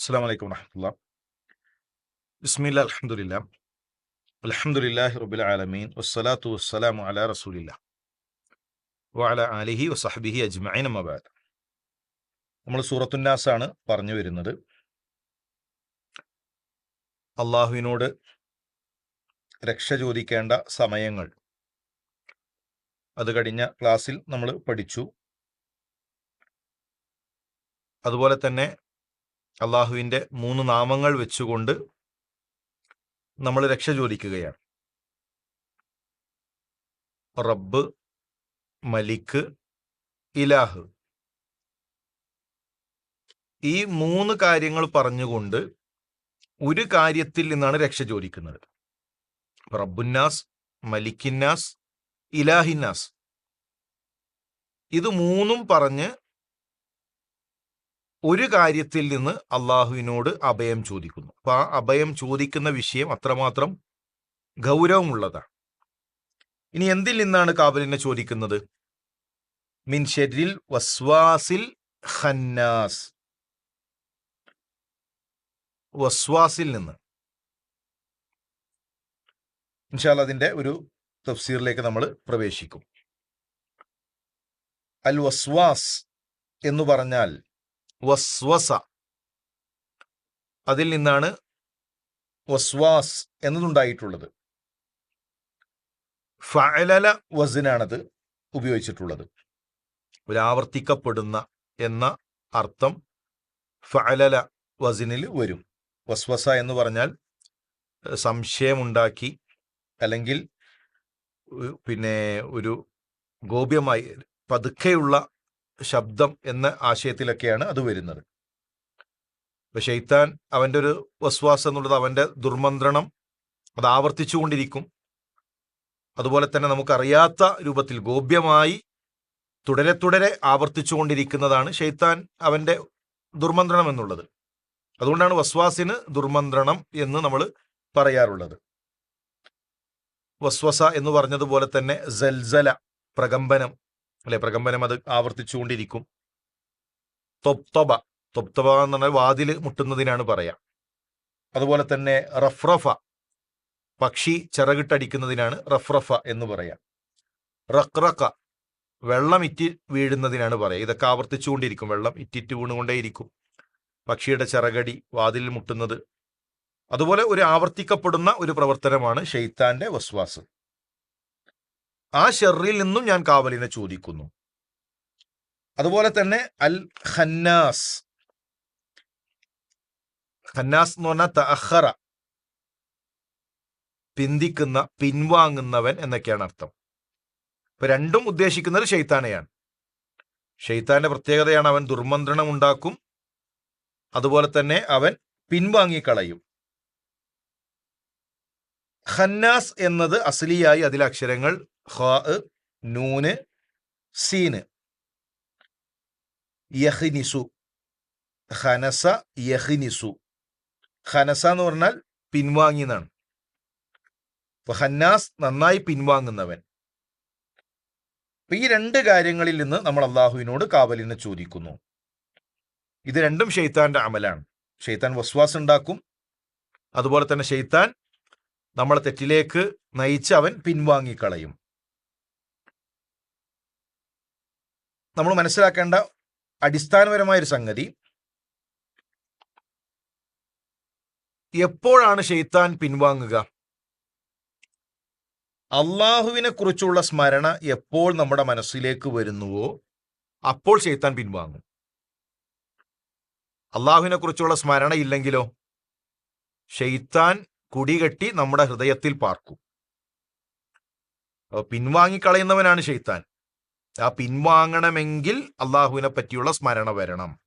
അസ്സാം വലൈക്കും വറഹമുല്ല ബിസ്മില്ല അലഹമുല്ല അലഹമുല്ലാഹി റബുൽ ആലമീൻ. വസ്സലാത്തു വസ്സലാമു അല റസൂലില്ല. വഅല ആലിഹി വസഹബിഹി അജ്മൈൻ മബാദ് നമ്മൾ സൂറത്തുന്നാസാണ് പറഞ്ഞു വരുന്നത്. അള്ളാഹുവിനോട് രക്ഷ ചോദിക്കേണ്ട സമയങ്ങൾ. അത് കഴിഞ്ഞ ക്ലാസ്സിൽ നമ്മൾ പഠിച്ചു. അതുപോലെ തന്നെ അള്ളാഹുവിന്റെ മൂന്ന് നാമങ്ങൾ വെച്ചുകൊണ്ട് നമ്മൾ രക്ഷ ചോദിക്കുകയാണ്. റബ്ബ് മലിക്ക് ഇലാഹ്. ഈ മൂന്ന് കാര്യങ്ങൾ പറഞ്ഞുകൊണ്ട് ഒരു കാര്യത്തിൽ നിന്നാണ് രക്ഷ ചോദിക്കുന്നത്. റബ്ബുന്നാസ് മലിക്കിന്നാസ് ഇലാഹിന്നാസ്. ഇത് മൂന്നും പറഞ്ഞ് ഒരു കാര്യത്തിൽ നിന്ന് അള്ളാഹുവിനോട് അഭയം ചോദിക്കുന്നു. അപ്പൊ ആ അഭയം ചോദിക്കുന്ന വിഷയം അത്രമാത്രം ഗൗരവമുള്ളതാണ്. ഇനി എന്തിൽ നിന്നാണ് കാബലിനെ ചോദിക്കുന്നത്? മിൻ ഷെരിൽ വസ്വാസിൽ ഖന്നാസ്. വസ്വാസിൽ നിന്ന്. ഇൻഷാല്ല അതിന്റെ ഒരു തഫ്സീറിലേക്ക് നമ്മൾ പ്രവേശിക്കും. അൽ വസ്വാസ് എന്ന് പറഞ്ഞാൽ വസ്വസ. അതിൽ നിന്നാണ് വസ്വാസ് എന്നതുണ്ടായിട്ടുള്ളത്. ഫലല വസിനാണത് ഉപയോഗിച്ചിട്ടുള്ളത്. ഒരാവർത്തിക്കപ്പെടുന്ന എന്ന അർത്ഥം ഫലല വസിനിൽ വരും. വസ്വസ എന്ന് പറഞ്ഞാൽ സംശയമുണ്ടാക്കി അല്ലെങ്കിൽ പിന്നെ ഒരു ഗോപ്യമായി പതുക്കെയുള്ള ശബ്ദം എന്ന ആശയത്തിലൊക്കെയാണ് അത് വരുന്നത്. ഇപ്പൊ ഷെയ്ത്താൻ അവന്റെ ഒരു വസ്വാസം എന്നുള്ളത് അവന്റെ ദുർമന്ത്രണം അത് ആവർത്തിച്ചുകൊണ്ടിരിക്കും അതുപോലെ തന്നെ നമുക്കറിയാത്ത രൂപത്തിൽ ഗോപ്യമായി തുടരെ തുടരെ ആവർത്തിച്ചുകൊണ്ടിരിക്കുന്നതാണ് ഷെയ്ത്താൻ അവന്റെ ദുർമന്ത്രണം എന്നുള്ളത്. അതുകൊണ്ടാണ് വസ്വാസിന് ദുർമന്ത്രണം എന്ന് നമ്മൾ പറയാറുള്ളത്. വസ്വസ എന്ന് പറഞ്ഞതുപോലെ തന്നെ ജൽസല പ്രകമ്പനം അല്ലെ? പ്രകമ്പനം അത് ആവർത്തിച്ചുകൊണ്ടിരിക്കും. തൊപ്തൊബ തൊപ്തൊബ എന്ന് പറഞ്ഞാൽ വാതിൽ മുട്ടുന്നതിനാണ് പറയാ. അതുപോലെ തന്നെ റഫ്രഫ പക്ഷി ചിറകിട്ടടിക്കുന്നതിനാണ് റഫ്രഫ എന്ന് പറയാ. റക്രക്ക വെള്ളം ഇറ്റി വീഴുന്നതിനാണ് പറയുക ഇതൊക്കെ ആവർത്തിച്ചുകൊണ്ടിരിക്കും. വെള്ളം ഇറ്റിറ്റ് വീണുകൊണ്ടേയിരിക്കും. പക്ഷിയുടെ ചിറകടി വാതിൽ മുട്ടുന്നത്. അതുപോലെ ഒരു ആവർത്തിക്കപ്പെടുന്ന ഒരു പ്രവർത്തനമാണ് ഷെയ്ത്താന്റെ വസ്വാസ്. ആ ഷെറിൽ നിന്നും ഞാൻ കാവലിനെ ചോദിക്കുന്നു. അതുപോലെ തന്നെ അൽ ഖന്നാസ്. ഖന്നാസ് എന്ന് പറഞ്ഞാൽ തഹറ പിന്തിക്കുന്ന പിൻവാങ്ങുന്നവൻ എന്നൊക്കെയാണ് അർത്ഥം. ഇപ്പൊ രണ്ടും ഉദ്ദേശിക്കുന്നത് ഷെയ്ത്താനെയാണ് ഷെയ്ത്താന്റെ പ്രത്യേകതയാണ് അവൻ ദുർമന്ത്രണം ഉണ്ടാക്കും. അതുപോലെ തന്നെ അവൻ പിൻവാങ്ങിക്കളയും. ഖന്നാസ് എന്നത് അസലിയായി അതിലെ അക്ഷരങ്ങൾ ഖാ നൂന് സീന്. യഹ്നിസു ഹനസ യഹ്നിസു ഖനസ എന്ന് പറഞ്ഞാൽ പിൻവാങ്ങി എന്നാണ് അപ്പൊ ഹന്നാസ് നന്നായി പിൻവാങ്ങുന്നവൻ. ഈ രണ്ട് കാര്യങ്ങളിൽ നിന്ന് നമ്മൾ അള്ളാഹുവിനോട് കാവലിനെ ചോദിക്കുന്നു. ഇത് രണ്ടും ഷെയ്ത്താന്റെ അമലാണ്. ഷെയ്ത്താൻ വസ്വാസ് ഉണ്ടാക്കും. അതുപോലെ തന്നെ ഷെയ്ത്താൻ നമ്മളെ തെറ്റിലേക്ക് നയിച്ച് അവൻ പിൻവാങ്ങിക്കളയും. നമ്മൾ മനസ്സിലാക്കേണ്ട അടിസ്ഥാനപരമായ ഒരു സംഗതി എപ്പോഴാണ് ഷെയ്ത്താൻ പിൻവാങ്ങുക? അള്ളാഹുവിനെ കുറിച്ചുള്ള സ്മരണ എപ്പോൾ നമ്മുടെ മനസ്സിലേക്ക് വരുന്നുവോ അപ്പോൾ ഷെയ്ത്താൻ പിൻവാങ്ങും. അള്ളാഹുവിനെ കുറിച്ചുള്ള സ്മരണ ഇല്ലെങ്കിലോ ഷെയ്ത്താൻ കുടികെട്ടി നമ്മുടെ ഹൃദയത്തിൽ പാർക്കും. പിൻവാങ്ങിക്കളയുന്നവനാണ് ഷെയ്ത്താൻ ആ പിൻവാങ്ങണമെങ്കിൽ അള്ളാഹുവിനെ പറ്റിയുള്ള സ്മരണ വരണം.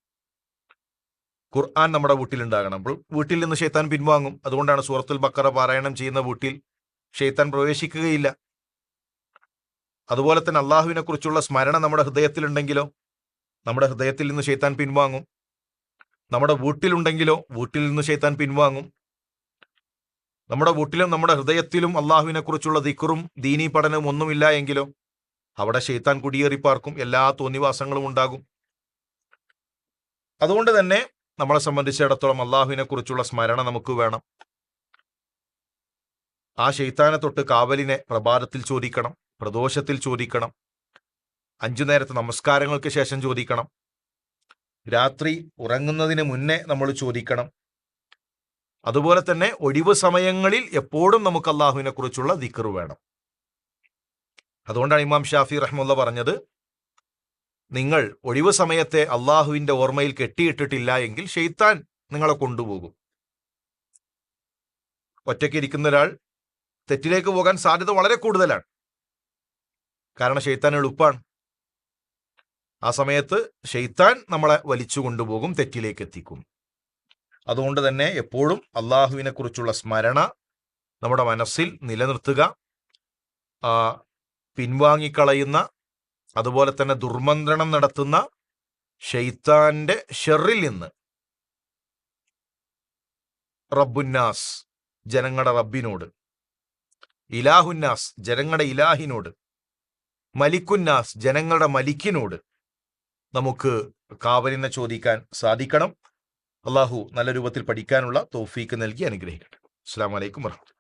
ഖുർആൻ നമ്മുടെ വീട്ടിലുണ്ടാകണം. അപ്പോൾ വീട്ടിൽ നിന്ന് ഷെയ്ത്താൻ പിൻവാങ്ങും. അതുകൊണ്ടാണ് സൂറത്തുൽ ബക്കറ പാരായണം ചെയ്യുന്ന വീട്ടിൽ ഷെയ്ത്താൻ പ്രവേശിക്കുകയില്ല. അതുപോലെ തന്നെ അള്ളാഹുവിനെ കുറിച്ചുള്ള സ്മരണ നമ്മുടെ ഹൃദയത്തിലുണ്ടെങ്കിലോ നമ്മുടെ ഹൃദയത്തിൽ നിന്ന് ഷെയ്ത്താൻ പിൻവാങ്ങും. നമ്മുടെ വീട്ടിലുണ്ടെങ്കിലോ വീട്ടിൽ നിന്ന് ഷെയ്ത്താൻ പിൻവാങ്ങും. നമ്മുടെ വീട്ടിലും നമ്മുടെ ഹൃദയത്തിലും അള്ളാഹുവിനെ കുറിച്ചുള്ള ദിക്കറും ദീനീ പഠനവും ഒന്നുമില്ല എങ്കിലോ അവിടെ ഷെയ്ത്താൻ കുടിയേറിപ്പാർക്കും എല്ലാ തോന്നിവാസങ്ങളും ഉണ്ടാകും. അതുകൊണ്ട് തന്നെ നമ്മളെ സംബന്ധിച്ചിടത്തോളം അള്ളാഹുവിനെ കുറിച്ചുള്ള സ്മരണ നമുക്ക് വേണം. ആ ഷെയ്ത്താനെ തൊട്ട് കാവലിനെ പ്രഭാതത്തിൽ ചോദിക്കണം പ്രദോഷത്തിൽ ചോദിക്കണം അഞ്ചു നേരത്തെ നമസ്കാരങ്ങൾക്ക് ശേഷം ചോദിക്കണം രാത്രി ഉറങ്ങുന്നതിന് മുന്നേ നമ്മൾ ചോദിക്കണം. അതുപോലെ തന്നെ ഒഴിവ് സമയങ്ങളിൽ എപ്പോഴും നമുക്ക് അള്ളാഹുവിനെ കുറിച്ചുള്ള വേണം. അതുകൊണ്ടാണ് ഇമാം ഷാഫി റഹ്മുള്ള പറഞ്ഞത് നിങ്ങൾ ഒഴിവ് സമയത്തെ അള്ളാഹുവിന്റെ ഓർമ്മയിൽ കെട്ടിയിട്ടിട്ടില്ല എങ്കിൽ ഷെയ്ത്താൻ നിങ്ങളെ കൊണ്ടുപോകും. ഒറ്റയ്ക്ക് ഇരിക്കുന്ന ഒരാൾ തെറ്റിലേക്ക് പോകാൻ സാധ്യത വളരെ കൂടുതലാണ്. കാരണം ഷെയ്ത്താൻ എളുപ്പമാണ് ആ സമയത്ത് ഷെയ്ത്താൻ നമ്മളെ വലിച്ചു കൊണ്ടുപോകും തെറ്റിലേക്ക് എത്തിക്കും. അതുകൊണ്ട് തന്നെ എപ്പോഴും അള്ളാഹുവിനെ കുറിച്ചുള്ള സ്മരണ നമ്മുടെ മനസ്സിൽ നിലനിർത്തുക. പിൻവാങ്ങിക്കളയുന്ന അതുപോലെ തന്നെ ദുർമന്ത്രണം നടത്തുന്ന ഷെയ്ത്താന്റെ ഷെറിൽ നിന്ന്. റബ്ബുന്നാസ് ജനങ്ങളുടെ റബ്ബിനോട്. ഇലാഹുന്നാസ് ജനങ്ങളുടെ ഇലാഹിനോട്. മലിക്കുന്നാസ് ജനങ്ങളുടെ മലിക്കിനോട് നമുക്ക് കാവലിനെ ചോദിക്കാൻ സാധിക്കണം. അള്ളാഹു നല്ല രൂപത്തിൽ പഠിക്കാനുള്ള തോഫീക്ക് നൽകി അനുഗ്രഹിക്കട്ടെ. അസ്സാം വലൈക്കും വർഹമത്തുള്ള